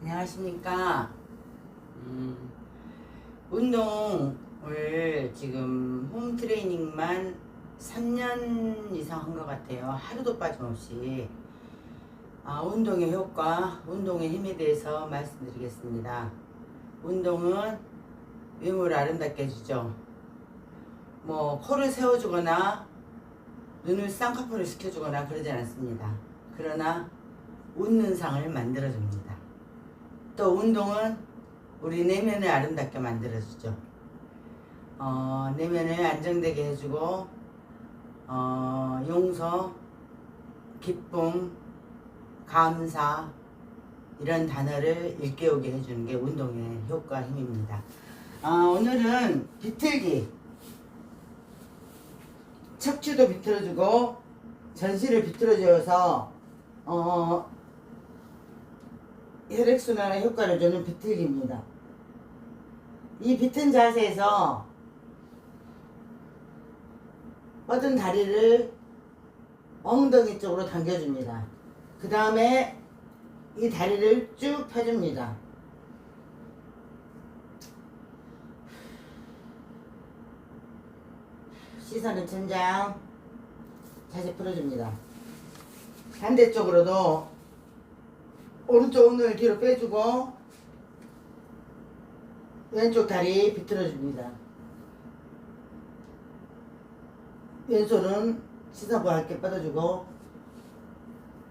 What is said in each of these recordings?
안녕하십니까. 음, 운동을 지금 홈 트레이닝만 3년 이상 한 것 같아요. 하루도 빠짐없이. 아, 운동의 효과, 운동의 힘에 대해서 말씀드리겠습니다. 운동은 외모를 아름답게 해주죠. 뭐, 코를 세워주거나, 눈을 쌍꺼풀을 시켜주거나 그러지 않습니다. 그러나, 웃는 상을 만들어줍니다. 또 운동은 우리 내면을 아름답게 만들어주죠. 어, 내면을 안정되게 해주고, 어, 용서, 기쁨, 감사, 이런 단어를 일깨우게 해주는 게 운동의 효과 힘입니다. 아, 오늘은 비틀기. 척추도 비틀어주고, 전시를 비틀어줘서, 어, 혈액순환에 효과를 주는 비틀기입니다. 이 비튼 자세에서 뻗은 다리를 엉덩이 쪽으로 당겨줍니다. 그 다음에 이 다리를 쭉 펴줍니다. 시선은 천장 자세 풀어줍니다. 반대쪽으로도 오른쪽 엉덩이 뒤로 빼주고 왼쪽 다리 비틀어줍니다. 왼손은 시선과 함께 뻗어주고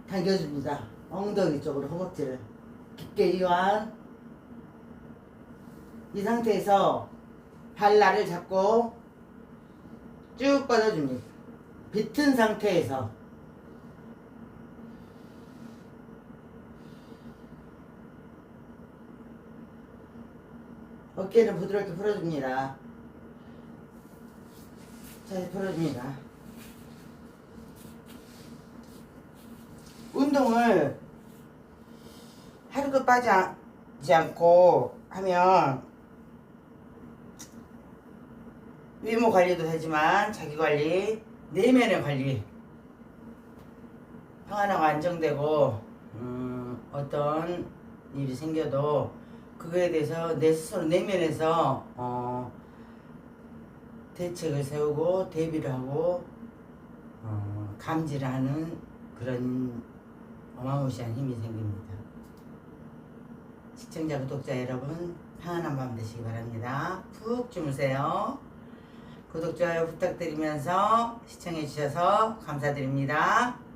당겨줍니다. 엉덩이 쪽으로 허벅지를 깊게 이완 이 상태에서 발날을 잡고 쭉 뻗어줍니다. 비튼 상태에서 어깨는 부드럽게 풀어줍니다. 잘 풀어줍니다. 운동을 하루도 빠지지 않고 하면 외모 관리도 되지만 자기 관리, 내면의 관리 평안하고 안정되고 음, 어떤 일이 생겨도 그거에 대해서 내 스스로 내면에서 어, 대책을 세우고 대비를 하고 어, 감지를 하는 그런 어마무시한 힘이 생깁니다. 시청자 구독자 여러분 평안한 밤 되시기 바랍니다. 푹 주무세요. 구독 좋아요 부탁드리면서 시청해 주셔서 감사드립니다.